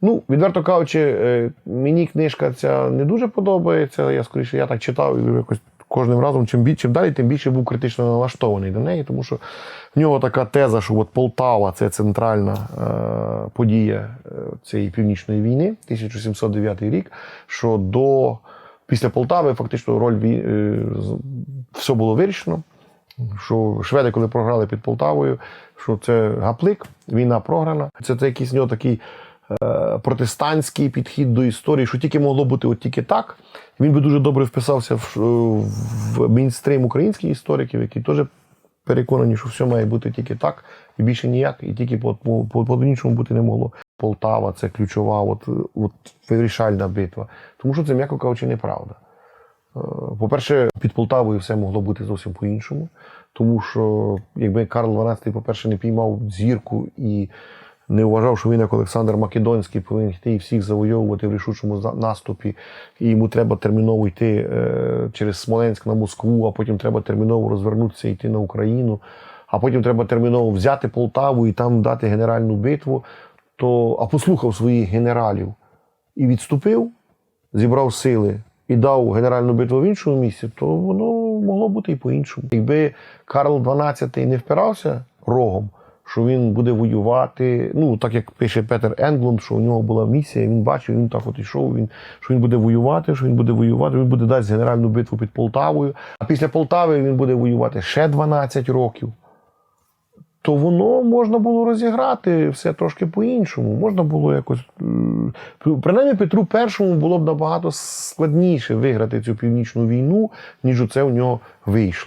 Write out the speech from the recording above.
Ну, відверто кажучи, е, мені книжка ця не дуже подобається. Я скоріше, я так читав і якось кожним разом, чим більше чим далі, тим більше був критично налаштований до неї, тому що в нього така теза, що от Полтава це центральна е, подія е, цієї північної війни, 1709 рік. Що до після Полтави фактично роль е, все було вирішено. Що шведи, коли програли під Полтавою, що це гаплик, війна програна. Це, це якийсь нього такий протестантський підхід до історії, що тільки могло бути от тільки так. Він би дуже добре вписався в, в мейнстрим українських істориків, які теж переконані, що все має бути тільки так, і більше ніяк, і тільки по, по, по, по-іншому бути не могло. Полтава це ключова, от, от вирішальна битва. Тому що це, м'яко кажучи, неправда. Е, По-перше, під Полтавою все могло бути зовсім по-іншому, тому що якби Карл XII, по-перше, не піймав зірку і не вважав, що він, як Олександр Македонський, повинен йти і всіх завойовувати в рішучому наступі, і йому треба терміново йти е, через Смоленськ на Москву, а потім треба терміново розвернутися і йти на Україну, а потім треба терміново взяти Полтаву і там дати генеральну битву, то а послухав своїх генералів і відступив, зібрав сили і дав генеральну битву в іншому місці, то воно могло бути і по-іншому. Якби Карл XII не впирався рогом, що він буде воювати, ну так як пише Петер Енглунд, що у нього була місія, він бачив, він так от ішов, він, що він буде воювати, що він буде воювати, він буде дасть генеральну битву під Полтавою. А після Полтави він буде воювати ще 12 років то воно можна було розіграти все трошки по-іншому. Можна було якось. Принаймні Петру І було б набагато складніше виграти цю північну війну, ніж це у нього вийшло.